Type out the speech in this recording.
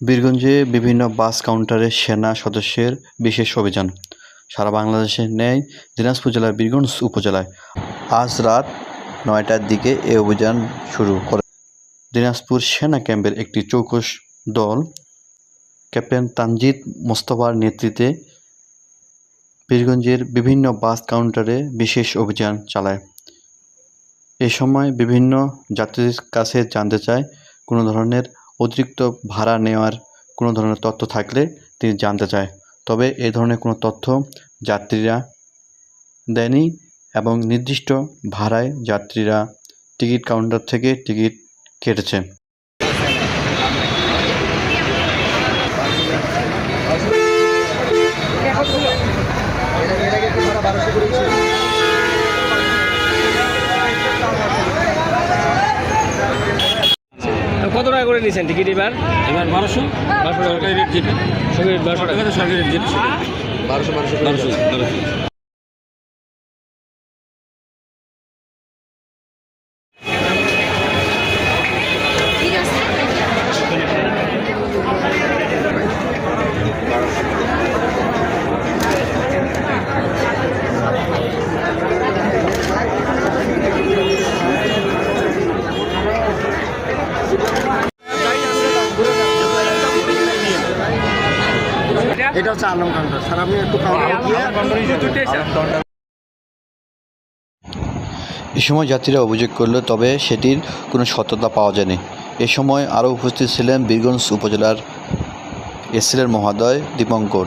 বীরগঞ্জে বিভিন্ন বাস কাউন্টারে সেনা সদস্যের বিশেষ অভিযান। সারা বাংলাদেশের ন্যায় দিনাজপুর জেলার বীরগঞ্জ উপজেলায়। আজ রাত নয়টার দিকে এ অভিযান শুরু করে। দিনাজপুর সেনা ক্যাম্পের একটি চৌকস দল, ক্যাপ্টেন তানজিদ মোস্তফার নেতৃত্বে বীরগঞ্জের বিভিন্ন বাস কাউন্টারে বিশেষ অভিযান চালায়। এ সময় বিভিন্ন যাত্রীদের কাছে জানতে চায় কোনো ধরনের অতিরিক্ত ভাড়া নেওয়ার কোনো ধরনের তথ্য থাকলে তিনি জানতে চায়। তবে এ ধরনের কোনো তথ্য যাত্রীরা দেয়নি এবং নির্দিষ্ট ভাড়ায় যাত্রীরা টিকিট কাউন্টার থেকে টিকিট কেটেছে। কত টাকা করে নিয়েছেন টিকিট এবার? এবার বারোশো। বারোশো সরকারি রেট যেটা সঙ্গে বারোশো টাকা টাকা সরকারি রেট যেটা বারোশো বারোশো। বারোশো বারোশো। এটা হচ্ছে আলম কাউন্টার স্যার আপনি একটু কাউন্টার এ সময় যাত্রীরা অভিযোগ করল তবে সেটির কোনো সত্যতা পাওয়া যায়নি। এ সময় আরও উপস্থিত ছিলেন বীরগঞ্জ উপজেলার এসএলের মহোদয় দীপঙ্কর।